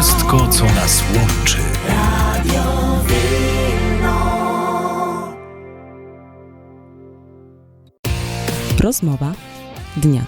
wszystko, co nas łączy. Rozmowa dnia.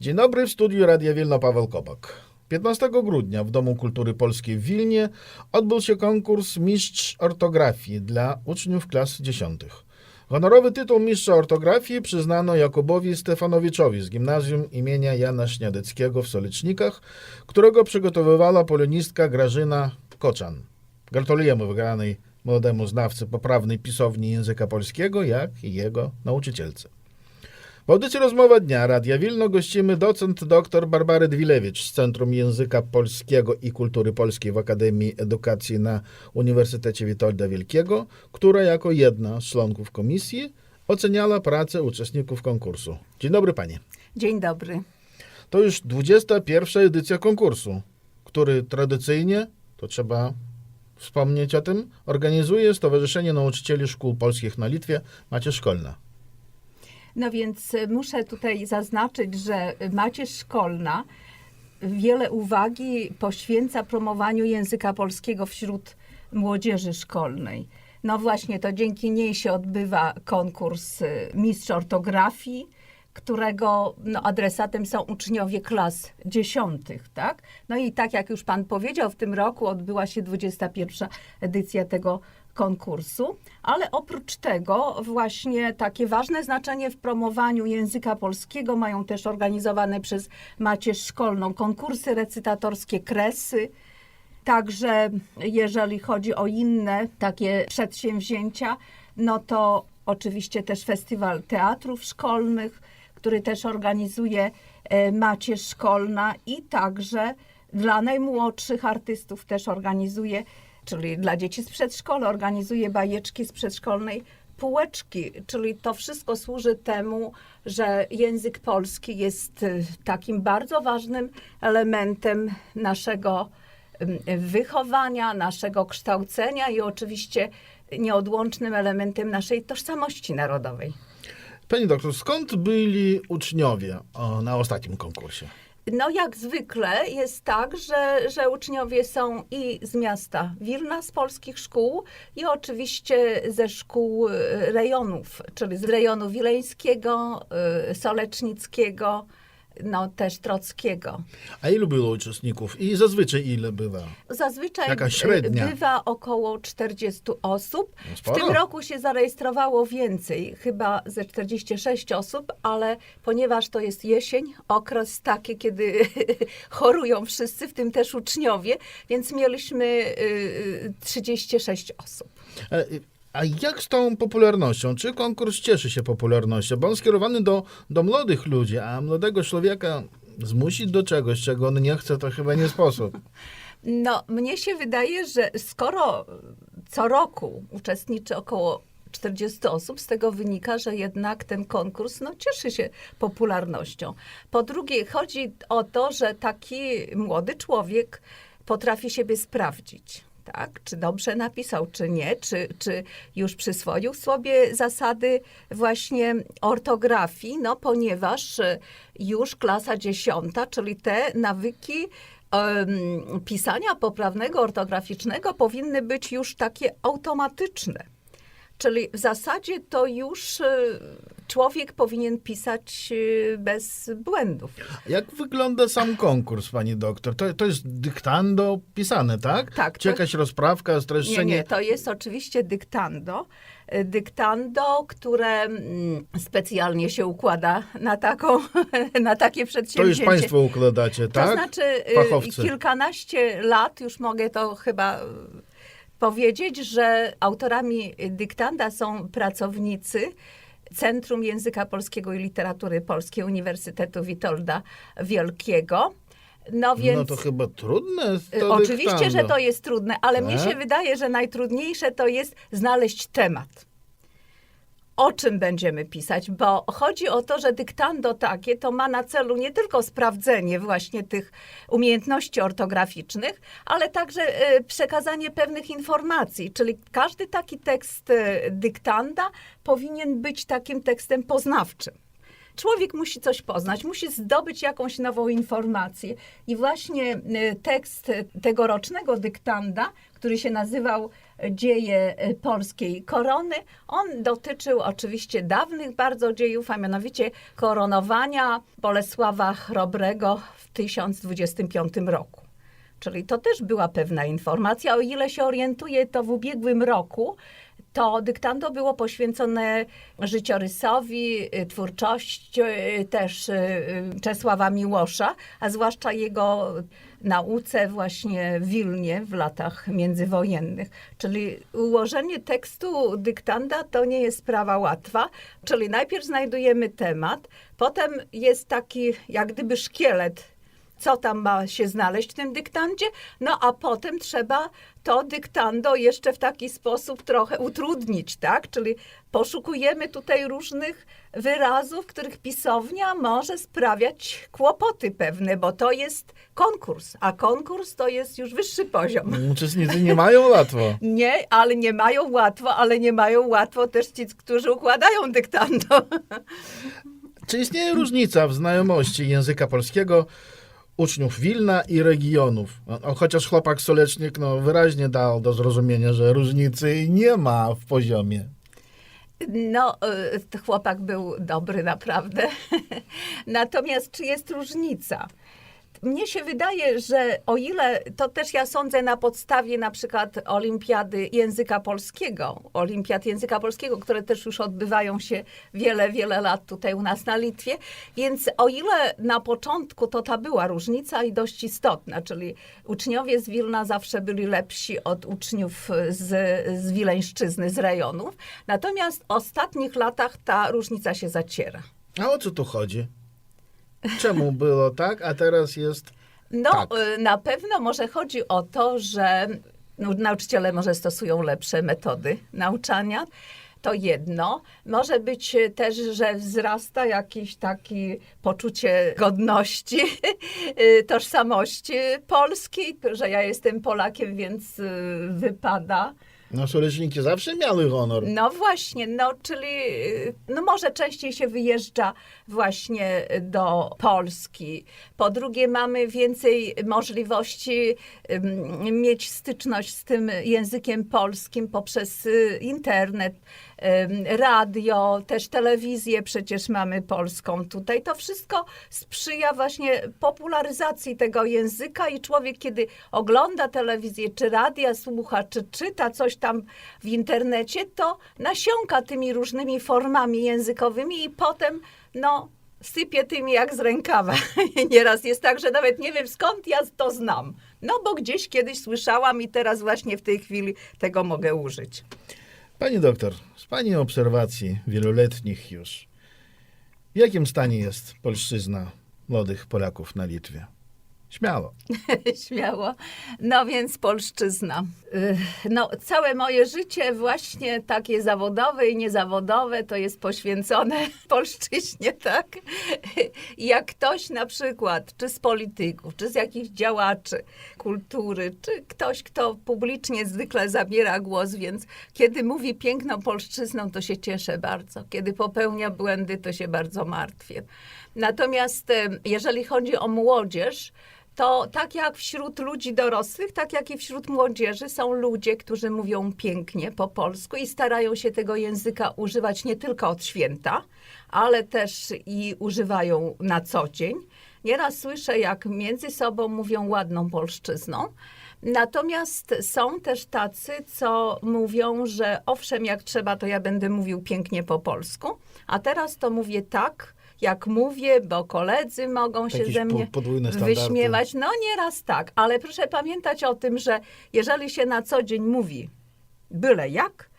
Dzień dobry, w studiu Radia Wilno Paweł Kobak. 15 grudnia w Domu Kultury Polskiej w Wilnie odbył się konkurs Mistrz Ortografii dla uczniów klas dziesiątych. Honorowy tytuł Mistrza Ortografii przyznano Jakubowi Stefanowiczowi z gimnazjum imienia Jana Śniadeckiego w Solecznikach, którego przygotowywała polonistka Grażyna Koczan. Gratulujemy wygranej młodemu znawcy poprawnej pisowni języka polskiego, jak i jego nauczycielce. W audycji Rozmowa Dnia Radia Wilno gościmy docent dr Barbary Dwilewicz z Centrum Języka Polskiego i Kultury Polskiej w Akademii Edukacji na Uniwersytecie Witolda Wielkiego, która jako jedna z członków komisji oceniała pracę uczestników konkursu. Dzień dobry panie. Dzień dobry. To już 21 edycja konkursu, który tradycyjnie, to trzeba wspomnieć o tym, organizuje Stowarzyszenie Nauczycieli Szkół Polskich na Litwie Macie Szkolna. No więc y, muszę tutaj zaznaczyć, że Macierz Szkolna wiele uwagi poświęca promowaniu języka polskiego wśród młodzieży szkolnej. No właśnie, to dzięki niej się odbywa konkurs y, Mistrz Ortografii, którego no, adresatem są uczniowie klas dziesiątych, tak? No i tak jak już Pan powiedział, w tym roku odbyła się 21. edycja tego konkursu, ale oprócz tego właśnie takie ważne znaczenie w promowaniu języka polskiego mają też organizowane przez Macierz Szkolną konkursy recytatorskie, kresy, Także jeżeli chodzi o inne takie przedsięwzięcia, no to oczywiście też Festiwal Teatrów Szkolnych, który też organizuje e, Macierz Szkolna i także dla najmłodszych artystów też organizuje, czyli dla dzieci z przedszkola organizuje bajeczki z przedszkolnej półeczki, czyli to wszystko służy temu, że język polski jest y, takim bardzo ważnym elementem naszego wychowania, naszego kształcenia i oczywiście nieodłącznym elementem naszej tożsamości narodowej. Pani doktor, skąd byli uczniowie na ostatnim konkursie? No jak zwykle jest tak, że, że uczniowie są i z miasta Wilna, z polskich szkół i oczywiście ze szkół y, rejonów, czyli z rejonu wileńskiego, y, solecznickiego, no też trockiego. A ilu było uczestników i zazwyczaj ile bywa? Zazwyczaj Jaka y, średnia? bywa około 40 osób. No W tym roku się zarejestrowało więcej, chyba ze 46 osób, ale ponieważ to jest jesień, okres taki, kiedy chorują wszyscy, w tym też uczniowie, więc mieliśmy y, y, 36 osób. A jak z tą popularnością? Czy konkurs cieszy się popularnością? Bo on skierowany do, do młodych ludzi, a młodego człowieka zmusić do czegoś, czego on nie chce, to chyba nie sposób. No, mnie się wydaje, że skoro co roku uczestniczy około 40 osób, z tego wynika, że jednak ten konkurs no, cieszy się popularnością. Po drugie, chodzi o to, że taki młody człowiek potrafi siebie sprawdzić. Tak? Czy dobrze napisał, czy nie, czy, czy już przyswoił sobie zasady właśnie ortografii, no ponieważ e, już klasa dziesiąta, czyli te nawyki em, pisania poprawnego ortograficznego powinny być już takie automatyczne. Czyli w zasadzie to już e, człowiek powinien pisać e, bez błędów. Jak wygląda sam konkurs, pani doktor? To, to jest dyktando pisane, tak? Tak, Czy to- jakaś rozprawka, Nie, streszczenie? nie, to jest oczywiście dyktando. E, Dyktando, które mm, specjalnie się układa na, taką, na takie To przedsięwzięcie. już państwo układacie, tak? To znaczy y, Fachowcy. kilkanaście lat, już mogę to chyba y, powiedzieć, że autorami dyktanda są pracownicy Centrum Języka Polskiego i Literatury Polskiej Uniwersytetu Witolda Wielkiego. No więc No to chyba trudne. y, To oczywiście, dyktando. że to jest trudne, ale mnie Tak? się wydaje, że najtrudniejsze to jest znaleźć temat o czym będziemy pisać, bo chodzi o to, że dyktando takie to ma na celu nie tylko sprawdzenie właśnie tych umiejętności ortograficznych, ale także e, przekazanie pewnych informacji, czyli każdy taki tekst e, dyktanda powinien być takim tekstem poznawczym. człowiek musi coś poznać, musi zdobyć jakąś nową informację. I właśnie y, tekst tegorocznego dyktanda, który się nazywał Dzieje y, polskiej korony, on dotyczył oczywiście dawnych bardzo dziejów, a mianowicie koronowania Bolesława Chrobrego w 1025 roku. Czyli to też była pewna informacja. O ile się orientuję, to w ubiegłym roku to dyktando było poświęcone życiorysowi, y, twórczości też Czesława Miłosza, a zwłaszcza jego nauce właśnie w Wilnie w latach międzywojennych. Czyli ułożenie tekstu dyktanda to nie jest sprawa łatwa. Czyli najpierw znajdujemy temat, potem jest taki jak gdyby szkielet co tam ma się znaleźć w tym dyktandzie, no a potem trzeba to dyktando jeszcze w taki sposób trochę utrudnić, tak? Czyli poszukujemy tutaj różnych wyrazów, których pisownia może sprawiać kłopoty pewne, bo to jest konkurs, a konkurs to jest już wyższy poziom. Uczestnicy nie mają łatwo. Nie, ale nie mają łatwo, ale nie mają łatwo też ci, którzy układają dyktando. Czy istnieje różnica w znajomości języka polskiego uczniów Wilna i regionów? Chociaż chłopak Solecznik no, wyraźnie dał do zrozumienia, że różnicy nie ma w poziomie. No, y, chłopak był dobry naprawdę. Natomiast czy jest różnica? Mnie się wydaje, że o ile to też ja sądzę na podstawie na przykład olimpiady języka polskiego, olimpiad języka polskiego, które też już odbywają się wiele, wiele lat tutaj u nas na Litwie, więc o ile na początku to ta była różnica i dość istotna, czyli uczniowie z Wilna zawsze byli lepsi od uczniów z, z Wileńszczyzny, z rejonów, natomiast w ostatnich latach ta różnica się zaciera. A o co tu chodzi? Czemu było tak, a teraz jest... No, Tak. y, na pewno może chodzi o to, że no, nauczyciele może stosują lepsze metody nauczania. To jedno. Może być y, też, że wzrasta jakieś takie poczucie godności, y, tożsamości polskiej, że ja jestem Polakiem, więc wypada. No, Soleczniki zawsze miały honor. No właśnie, no czyli y, no może częściej się wyjeżdża właśnie do Polski. Po drugie mamy więcej możliwości mieć styczność z tym językiem polskim poprzez y, internet, radio, też telewizję przecież mamy polską tutaj. To wszystko sprzyja właśnie popularyzacji tego języka i człowiek, kiedy ogląda telewizję, czy radia słucha, czy czyta coś tam w internecie, to nasiąka tymi różnymi formami językowymi i potem, no, sypie tymi jak z rękawa. Nieraz jest tak, że nawet nie wiem skąd ja to znam. No bo gdzieś kiedyś słyszałam i teraz właśnie w tej chwili tego mogę użyć. Pani doktor, z Pani obserwacji wieloletnich już, w jakim stanie jest polszczyzna młodych Polaków na Litwie? Śmiało. Śmiało. No więc polszczyzna. No, całe moje życie, właśnie takie zawodowe i niezawodowe, to jest poświęcone polszczyźnie, tak? Jak ktoś na przykład, czy z polityków, czy z jakichś działaczy kultury, czy ktoś, kto publicznie zwykle zabiera głos, więc kiedy mówi piękną polszczyzną, to się cieszę bardzo. Kiedy popełnia błędy, to się bardzo martwię. Natomiast jeżeli chodzi o młodzież, to tak jak wśród ludzi dorosłych, tak jak i wśród młodzieży są ludzie, którzy mówią pięknie po polsku i starają się tego języka używać nie tylko od święta, ale też i używają na co dzień. Nieraz słyszę, jak między sobą mówią ładną polszczyzną. Natomiast są też tacy, co mówią, że owszem, jak trzeba, to ja będę mówił pięknie po polsku, a teraz to mówię tak, jak mówię, bo koledzy mogą się ze mnie wyśmiewać. No nieraz tak, ale proszę pamiętać o tym, że jeżeli się na co dzień mówi byle jak,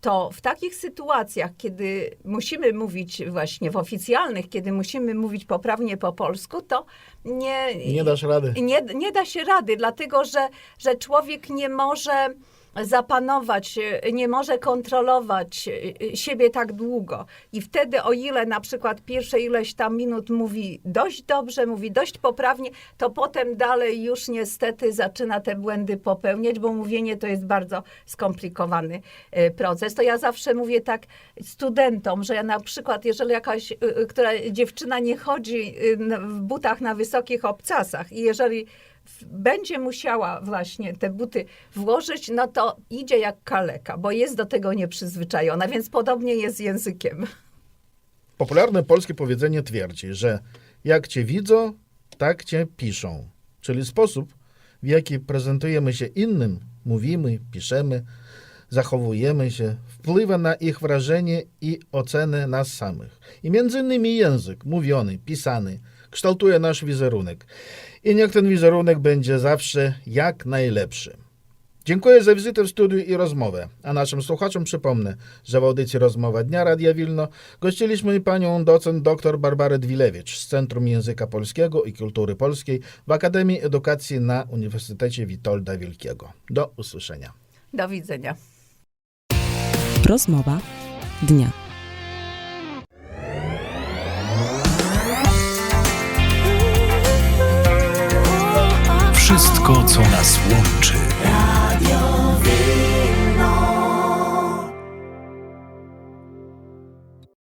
to w takich sytuacjach, kiedy musimy mówić właśnie w oficjalnych, kiedy musimy mówić poprawnie po polsku, to nie, Nie dasz rady. nie, nie da się rady, dlatego że, że człowiek nie może zapanować, e, nie może kontrolować e, siebie tak długo. I wtedy, o ile na przykład pierwsze ileś tam minut mówi dość dobrze, mówi dość poprawnie, to potem dalej już niestety zaczyna te błędy popełniać, bo mówienie to jest bardzo skomplikowany proces. To ja zawsze mówię tak studentom, że ja na przykład, jeżeli jakaś, która dziewczyna nie chodzi w butach na wysokich obcasach i jeżeli będzie musiała właśnie te buty włożyć, no to idzie jak kaleka, bo jest do tego nieprzyzwyczajona, więc podobnie jest z językiem. Popularne polskie powiedzenie twierdzi, że jak cię widzą, tak cię piszą. Czyli sposób, w jaki prezentujemy się innym, mówimy, piszemy, zachowujemy się, wpływa na ich wrażenie i ocenę nas samych. I między innymi język, mówiony, pisany, kształtuje nasz wizerunek. I niech ten wizerunek będzie zawsze jak najlepszy. Dziękuję za wizytę w studiu i rozmowę. A naszym słuchaczom przypomnę, że w audycji Rozmowa Dnia Radia Wilno gościliśmy panią docent dr Barbarę Dwilewicz z Centrum Języka Polskiego i Kultury Polskiej w Akademii Edukacji na Uniwersytecie Witolda Wielkiego. Do usłyszenia. Do widzenia. Rozmowa dnia. Nas łączy.